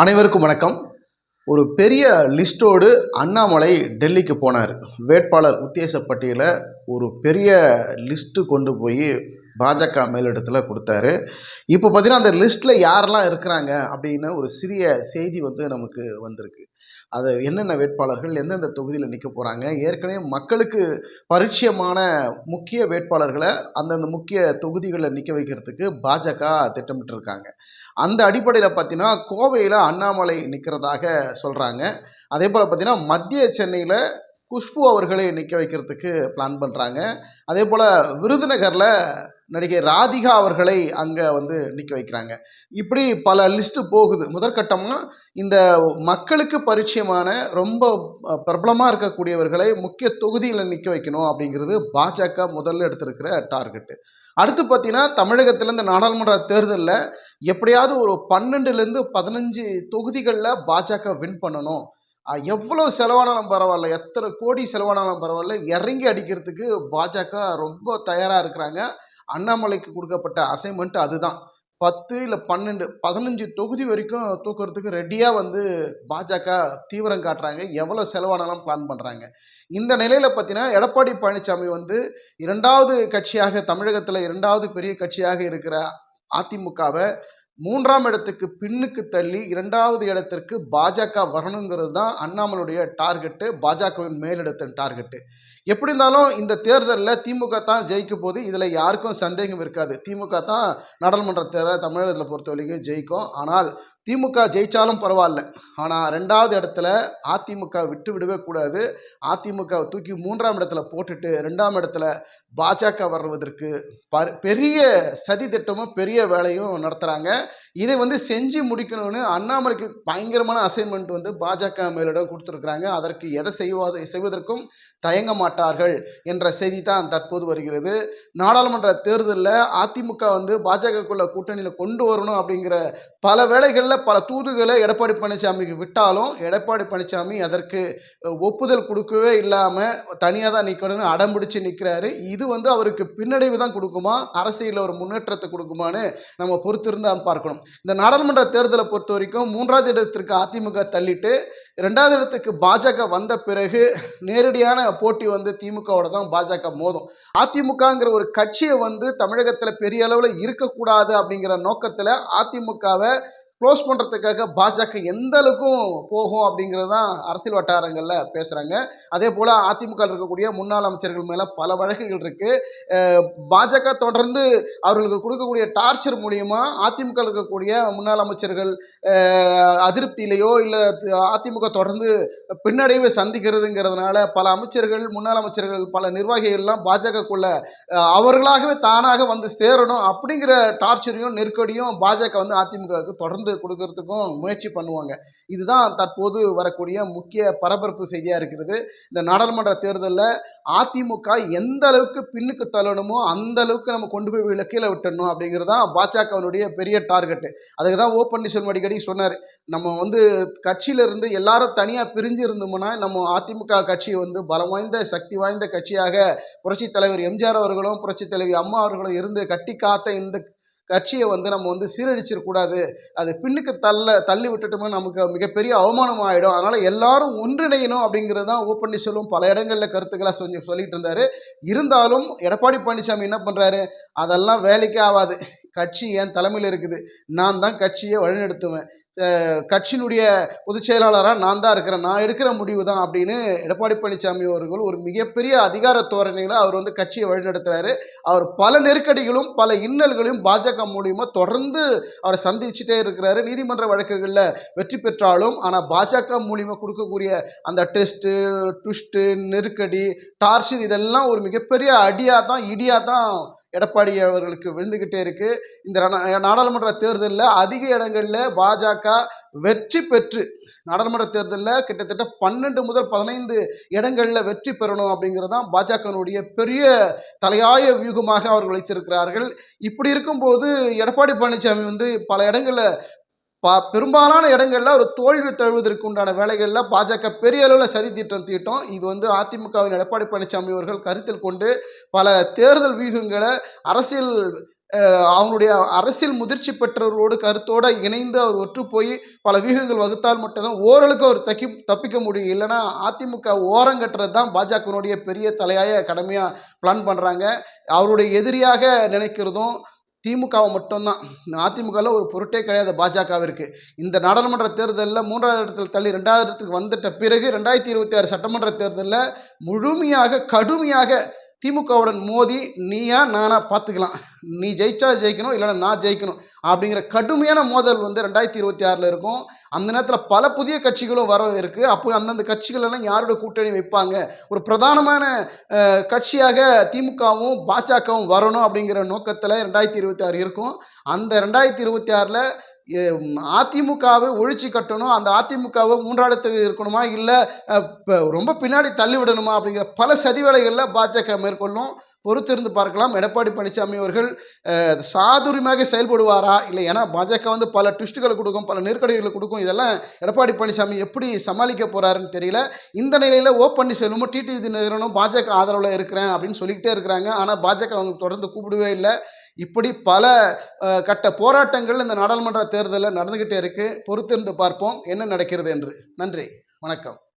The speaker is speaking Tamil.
அனைவருக்கும் வணக்கம். ஒரு பெரிய லிஸ்டோடு அண்ணாமலை டெல்லிக்கு போனார். வேட்பாளர் உத்தேச பட்டியலை ஒரு பெரிய லிஸ்ட்டு கொண்டு போய் பாஜக மேலிடத்தில் கொடுத்தாரு. இப்போ பார்த்தீங்கன்னா அந்த லிஸ்ட்டில் யாரெல்லாம் இருக்கிறாங்க அப்படின்னு ஒரு சிறிய செய்தி வந்து நமக்கு வந்திருக்கு. அது என்னென்ன வேட்பாளர்கள் எந்தெந்த தொகுதியில் நிற்க போகிறாங்க ஏற்கனவே மக்களுக்கு பரிச்சயமான முக்கிய வேட்பாளர்களை அந்தந்த முக்கிய தொகுதிகளில் நிற்க வைக்கிறதுக்கு பாஜக திட்டமிட்டு இருக்காங்க அந்த அடிப்படையில் பார்த்தீங்கன்னா கோவையில் அண்ணாமலை நிற்கிறதாக சொல்கிறாங்க அதே போல் பார்த்தீங்கன்னா மத்திய சென்னையில் குஷ்பு அவர்களை நிற்க வைக்கிறதுக்கு பிளான் பண்ணுறாங்க அதே போல் விருதுநகரில் நடிகை ராதிகா அவர்களை அங்கே வந்து நிற்க வைக்கிறாங்க. இப்படி பல லிஸ்ட்டு போகுது. முதற்கட்டமாக இந்த மக்களுக்கு பரிச்சயமான ரொம்ப பிரபலமாக இருக்கக்கூடியவர்களை முக்கிய தொகுதியில் நிற்க வைக்கணும் அப்படிங்கிறது பாஜக முதல்ல எடுத்திருக்கிற டார்கெட்டு அடுத்து பார்த்தீங்கன்னா தமிழகத்தில் இந்த நாடாளுமன்ற தேர்தலில் எப்படியாவது ஒரு பன்னெண்டுலேருந்து பதினஞ்சு தொகுதிகளில் பாஜக வின் பண்ணணும். எவ்வளோ செலவானாலும் பரவாயில்ல எத்தனை கோடி செலவானாலும் பரவாயில்ல இறங்கி அடிக்கிறதுக்கு பாஜக ரொம்ப தயாராக இருக்கிறாங்க. அண்ணாமலைக்கு கொடுக்கப்பட்ட அசைன்மெண்ட் அதுதான். பத்து இல்லை பன்னெண்டு பதினஞ்சு தொகுதி வரைக்கும் தூக்குறதுக்கு ரெடியாக வந்து பாஜக தீவிரம் காட்டுறாங்க. எவ்வளோ செலவானாலும் பிளான் பண்ணுறாங்க இந்த நிலையில் பார்த்தீங்கன்னா எடப்பாடி பழனிசாமி வந்து இரண்டாவது கட்சியாக தமிழகத்தில் இரண்டாவது பெரிய கட்சியாக இருக்கிற அதிமுகவை மூன்றாம் இடத்துக்கு பின்னுக்கு தள்ளி இரண்டாவது இடத்திற்கு பாஜக வரணுங்கிறது தான் அண்ணாமலுடைய டார்கெட்டு பாஜகவின் மேலிடத்தின் டார்கெட்டு. எப்படி இருந்தாலும் இந்த தேர்தலில் திமுக தான் ஜெயிக்க போது இதில் யாருக்கும் சந்தேகம் இருக்காது. திமுக தான் நாடாளுமன்ற தேர்தல் தமிழகத்தில் பொறுத்த வரைக்கும் ஜெயிக்கும். ஆனால் திமுக ஜெயித்தாலும் பரவாயில்ல. ஆனால் ரெண்டாவது இடத்துல அதிமுக விட்டு விடவே கூடாது. அதிமுக தூக்கி மூன்றாம் இடத்துல போட்டுட்டு ரெண்டாம் இடத்துல பாஜக வர்றதற்கு ப பெரிய சதி திட்டமும் பெரிய வேலையும் நடத்துகிறாங்க இதை வந்து செஞ்சு முடிக்கணும்னு அண்ணாமலைக்கு பயங்கரமான அசைன்மெண்ட் வந்து பாஜக மேலிடம் கொடுத்துருக்குறாங்க. அதற்கு எதை செய்வாத செய்வதற்கும் தயங்க மாட்டார்கள் என்ற செய்தி தான் தற்போது வருகிறது. நாடாளுமன்ற தேர்தலில் அதிமுக வந்து பாஜகக்குள்ள கூட்டணியில் கொண்டு வரணும் அப்படிங்கிற பல வேளைகளில் பல தூதுகளை எடப்பாடி பழனிசாமிக்கு விட்டாலும் எடப்பாடி பழனிசாமி அதற்கு ஒப்புதல் கொடுக்கவே இல்லாமல் தனியாக தான் நிற்கணும்னு அடம்பிடிச்சு நிற்கிறாரு இது வந்து அவருக்கு பின்னடைவு தான் கொடுக்குமா? அரசியலில் ஒரு முன்னேற்றத்தை கொடுக்குமான்னு நம்ம பொறுத்திருந்தான் பார்க்கணும். இந்த நாடாளுமன்ற தேர்தலை பொறுத்த வரைக்கும் மூன்றாவது இடத்திற்கு அதிமுக தள்ளிட்டு ரெண்டாவது இடத்துக்கு பாஜக வந்த பிறகு நேரடியான போட்டி வந்து திமுகவோட தான் பாஜக மோதும். அதிமுகங்கிற ஒரு கட்சியை வந்து தமிழகத்தில் பெரிய அளவில் இருக்கக்கூடாது அப்படிங்கிற நோக்கத்தில் அதிமுகவை க்ளோஸ் பண்ணுறதுக்காக பாஜக எந்த அளவுக்கும் போகும் அப்படிங்கிறது தான் அரசியல் வட்டாரங்களில் பேசுகிறாங்க அதே போல் அதிமுக இருக்கக்கூடிய முன்னாள் அமைச்சர்கள் மேலே பல வழக்குகள் இருக்குது பாஜக தொடர்ந்து அவர்களுக்கு கொடுக்கக்கூடிய டார்ச்சர் மூலியமாக அதிமுக இருக்கக்கூடிய முன்னாள் அமைச்சர்கள் அதிருப்தியிலையோ இல்லை அதிமுக தொடர்ந்து பின்னடைவை சந்திக்கிறதுங்கிறதுனால பல அமைச்சர்கள் முன்னாள் அமைச்சர்கள் பல நிர்வாகிகள்லாம் பாஜகக்குள்ள அவர்களாகவே தானாக வந்து சேரணும் அப்படிங்கிற டார்ச்சரையும் நெருக்கடியும் பாஜக வந்து அதிமுகவுக்கு தொடர்ந்து கொடுக்கறதுக்கும் முயற்சி பண்ணுவாங்க. இதுதான் தற்போது வரக்கூடிய முக்கிய பரபரப்பு செய்தியாக இருக்கிறது. இந்த நாடாளுமன்ற தேர்தலில் அதிமுக எந்த அளவுக்கு பின்னுக்கு தள்ளணுமோ அந்த அளவுக்கு நம்ம கொண்டு போய் கீழே விட்டணும் அப்படிங்கிறது தான் பாஜகவினுடைய பெரிய டார்கெட்டு. அதுக்கு தான் ஓ பன்னீர்செல்வம் அடிக்கடி சொன்னார். நம்ம வந்து கட்சியில இருந்து எல்லாரும் தனியாக பிரிஞ்சு இருந்தோம்னா நம்ம அதிமுக கட்சி வந்து பலம் வாய்ந்த சக்தி வாய்ந்த கட்சியாக புரட்சித் தலைவர் எம்ஜிஆர் அவர்களும் புரட்சித் தலைவி அம்மா அவர்களும் இருந்து கட்டி காத்த இந்த கட்சியை வந்து நம்ம வந்து சீரழிச்சிடக்கூடாது. அது பின்னுக்கு தள்ள தள்ளி விட்டுட்டோம்னா நமக்கு மிகப்பெரிய அவமானம் ஆகிடும் அதனால் எல்லாரும் ஒன்றிணையணும் அப்படிங்கிறது தான் ஓ பன்னீர்செல்வம் பல இடங்களில் கருத்துக்களாக சொல்லி சொல்லிட்டு இருந்தார். இருந்தாலும் எடப்பாடி பழனிசாமி என்ன பண்ணுறாரு அதெல்லாம் வேலைக்கே ஆகாது. கட்சி என் தலைமையில் இருக்குது? நான் தான் கட்சியை வழிநடத்துவேன். கட்சியினுடைய பொதுச் செயலாளராக நான் தான் இருக்கிறேன். நான் எடுக்கிற முடிவு தான் அப்படின்னு எடப்பாடி பழனிசாமி அவர்கள் ஒரு மிகப்பெரிய அதிகார தோரணைகளை அவர் வந்து கட்சியை வழிநடத்துறாரு. அவர் பல நெருக்கடிகளும் பல இன்னல்களையும் பாஜக மூலியமாக தொடர்ந்து அவரை சந்திச்சுட்டே இருக்கிறாரு. நீதிமன்ற வழக்குகளில் வெற்றி பெற்றாலும் ஆனால் பாஜக மூலியமாக கொடுக்கக்கூடிய அந்த டெஸ்ட்டு ட்விஸ்ட்டு நெருக்கடி டார்ச்சர் இதெல்லாம் ஒரு மிகப்பெரிய அடியாக தான் இடியாக தான் எடப்பாடி அவர்களுக்கு விழுந்துக்கிட்டே இருக்கு. இந்த நாடாளுமன்ற தேர்தலில் அதிக இடங்களில் பாஜக வெற்றி பெற்று நாடாளுமன்ற தேர்தலில் கிட்டத்தட்ட பன்னெண்டு முதல் பதினைந்து இடங்களில் வெற்றி பெறணும் அப்படிங்கிறது தான் பாஜகனுடைய பெரிய தலையாய வியூகமாக அவர்கள் வைத்திருக்கிறார்கள். இப்படி இருக்கும்போது எடப்பாடி பழனிசாமி வந்து பல இடங்களில் பா பெரும்பாலான இடங்களில் ஒரு தோல்வி தழுவதற்கு உண்டான வேலைகளில் பாஜக பெரிய அளவில் சதி திட்டம் தீட்டம். இது வந்து அதிமுகவின் எடப்பாடி பழனிசாமி அவர்கள் கருத்தில் கொண்டு பல தேர்தல் வியூகங்களை அரசியல் அவனுடைய அவங்களுடைய அரசியல் முதிர்ச்சி பெற்றவர்களோடு கருத்தோடு இணைந்து அவர் ஒற்று போய் பல வியூகங்கள் வகுத்தால் மட்டும்தான் ஓரளவுக்கு அவர் தக்கி தப்பிக்க முடியும். இல்லைன்னா அதிமுக ஓரங்கட்டுறது தான் பாஜகவினுடைய பெரிய தலையாய கடமையாக பிளான் பண்ணுறாங்க அவருடைய எதிரியாக நினைக்கிறதும் திமுகவை மட்டும்தான். அதிமுகவில் ஒரு பொருட்டே கிடையாது பாஜகவிற்கு. இந்த நாடாளுமன்ற தேர்தலில் மூன்றாவது இடத்தில் தள்ளி ரெண்டாவது இடத்துக்கு வந்துட்ட பிறகு ரெண்டாயிரத்தி இருபத்தி ஆறு சட்டமன்ற தேர்தலில் முழுமையாக கடுமையாக திமுகவுடன் மோதி நீயா நானா பார்த்துக்கலாம். நீ ஜெயிச்சா ஜெயிக்கணும் இல்லைன்னா நான் ஜெயிக்கணும். அப்படிங்கிற கடுமையான மோதல் வந்து ரெண்டாயிரத்தி இருபத்தி ஆறில் இருக்கும். அந்த நேரத்தில் பல புதிய கட்சிகளும் வர இருக்குது அப்போ அந்தந்த கட்சிகள் எல்லாம் யாரோட கூட்டணி வைப்பாங்க? ஒரு பிரதானமான கட்சியாக திமுகவும் பாஜகவும் வரணும் அப்படிங்கிற நோக்கத்தில் ரெண்டாயிரத்தி இருபத்தி ஆறு இருக்கும். அந்த ரெண்டாயிரத்தி இருபத்தி ஆறில் அதிமுகவை ஒழிச்சு கட்டணும் அந்த அதிமுகவை மூன்றாடத்தில் இருக்கணுமா இல்லை இப்போ ரொம்ப பின்னாடி தள்ளி விடணுமா அப்படிங்கிற பல சதி வேலைகளில் பாஜக மேற்கொள்ளும். பொறுத்திருந்து பார்க்கலாம். எடப்பாடி பழனிசாமி அவர்கள் சாதுரியமாக செயல்படுவாரா? இல்லை ஏன்னா பாஜக வந்து பல ட்விஸ்ட்டுகளை கொடுக்கும் பல நெருக்கடிகளை கொடுக்கும். இதெல்லாம் எடப்பாடி பழனிசாமி எப்படி சமாளிக்க போகிறாருன்னு தெரியல. இந்த நிலையில் ஓ பன்னீர்செல்வமும் டிடி தினகரனும் பாஜக ஆதரவில் இருக்கிறேன் அப்படின்னு சொல்லிக்கிட்டே இருக்கிறாங்க. ஆனால் பாஜக அவங்க தொடர்ந்து கூப்பிடவே இல்லை. இப்படி பல கட்ட போராட்டங்கள் இந்த நாடாளுமன்ற தேர்தலில் நடந்துக்கிட்டே இருக்குது பொறுத்திருந்து பார்ப்போம். என்ன நடக்கிறது என்று. நன்றி. வணக்கம்.